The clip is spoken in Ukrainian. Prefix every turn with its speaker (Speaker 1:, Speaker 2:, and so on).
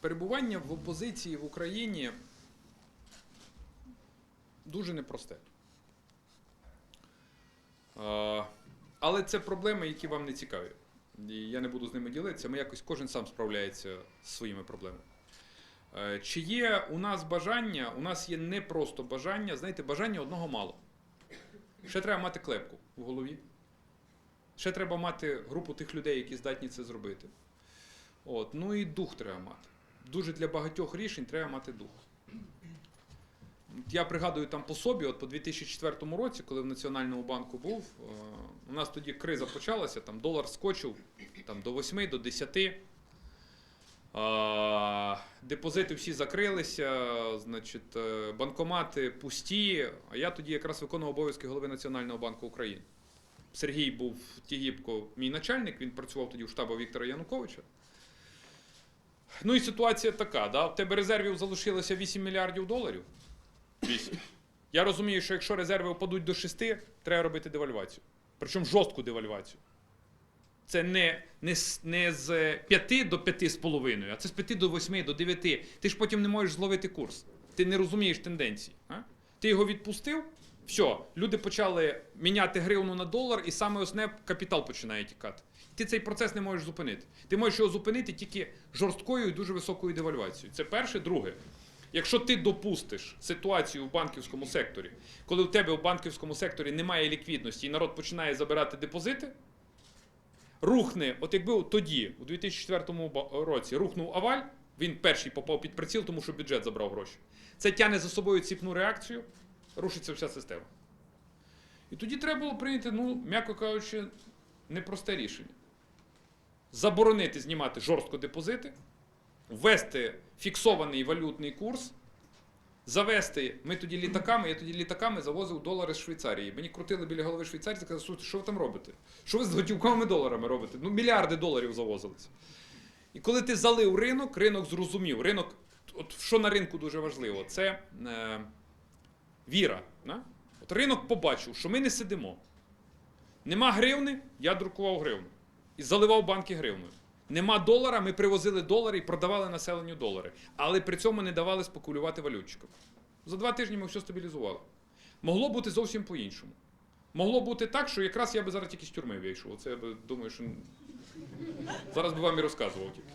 Speaker 1: перебування в опозиції в Україні дуже непросте. Але це проблеми, які вам не цікаві. І я не буду з ними ділитися. Ми якось кожен сам справляється з своїми проблемами. Е, Чи є у нас бажання? У нас є не просто бажання, знаєте, бажання одного мало. Ще треба мати клепку в голові. Ще треба мати групу тих людей, які здатні це зробити. От. Ну і дух треба мати. Дуже для багатьох рішень треба мати дух. Я пригадую там по собі, от по 2004 році, коли в Національному банку був, е, у нас тоді криза почалася, там долар скочив там, до 8, до 10. Депозити всі закрилися, значить, е, банкомати пусті. А я тоді якраз виконував обов'язки голови Національного банку України. Сергій був Тігіпко, мій начальник, він працював тоді в штабі Віктора Януковича. Ну і ситуація така: да? в тебе резервів залишилося 8 мільярдів доларів. 8. Я розумію, що якщо резерви впадуть до 6, треба робити девальвацію. Причому жорстку девальвацію. Це не, не, не з 5 до 5,5, а це з 5 до 8, до 9. Ти ж потім не можеш зловити курс. Ти не розумієш тенденції. А? Ти його відпустив, все, люди почали міняти гривну на долар, і саме основне капітал починає тікати. Ти цей процес не можеш зупинити. Ти можеш його зупинити тільки жорсткою і дуже високою девальвацією. Це перше. Друге, якщо ти допустиш ситуацію в банківському секторі, коли в тебе в банківському секторі немає ліквідності і народ починає забирати депозити, рухне, от якби тоді, у 2004 році, рухнув Аваль, він перший попав під приціл, тому що бюджет забрав гроші. Це тягне за собою ціпну реакцію, рушиться вся система. І тоді треба було прийняти, ну, м'яко кажучи, непросте рішення. Заборонити знімати жорстко депозити, ввести фіксований валютний курс, завести. Ми тоді літаками, я тоді літаками завозив долари з Швейцарії. Мені крутили біля голови швейцарці, казали, «Слухайте, що ви там робите? Що ви з готівковими доларами робите? Ну, мільярди доларів завозилися. І коли ти залив ринок, ринок зрозумів. Ринок, от що на ринку дуже важливо, це е, віра. Да? От ринок побачив, що ми не сидимо. Нема гривни, я друкував гривну. І заливав банки гривною. Нема долара, ми привозили долари і продавали населенню долари. Але при цьому не давали спекулювати валютчикам. За два тижні ми все стабілізували. Могло бути зовсім по-іншому. Могло бути так, що якраз я би зараз тільки з тюрми вийшов. Оце я би думаю, що зараз би вам і розказував тільки.